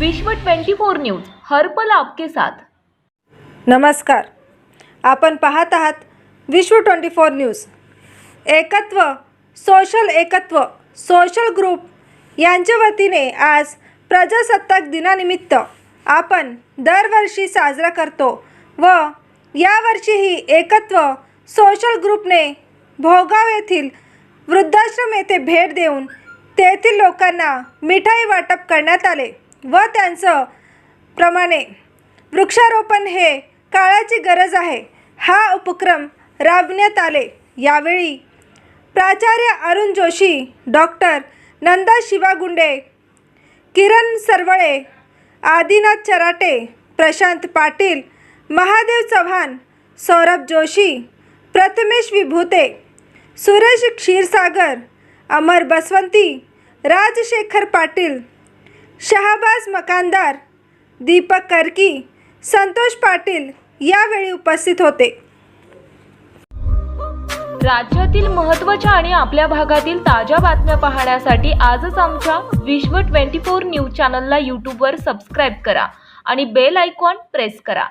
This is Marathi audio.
विश्व 24 न्यूज हरपल आपके साथ. नमस्कार. आपण पाहत आहात Vishwa twenty four news. Ekatva social Ekatva social group यांच्या वतीने आज प्रजासत्ताक दिनानिमित्त आपण दरवर्षी साजरा करतो व यावर्षीही एकत्व सोशल ग्रुपने भोगाव येथील वृद्धाश्रम येथे भेट देऊन तेथील लोकांना मिठाई वाटप करण्यात आले. व त्यांचं प्रमाणे वृक्षारोपण हे काळाची गरज आहे. हा उपक्रम राबण्यात आले. यावेळी प्राचार्य अरुण जोशी डॉक्टर नंदा शिवागुंडे किरण सरवळे आदिनाथ चराटे प्रशांत पाटील महादेव चव्हाण सौरभ जोशी प्रथमेश विभूते सुरेश क्षीरसागर अमर बसवंती राजशेखर पाटील शहाबाज मकानदार दीपक करकी संतोष पाटील यावेळी उपस्थित होते. राज्यातील महत्त्वाच्या आणि आपल्या भागातील ताज्या बातम्या पाहण्यासाठी आजच आमच्या विश्व 24 न्यूज चॅनलला यूट्यूबवर सबस्क्राईब करा आणि बेल आयकॉन प्रेस करा.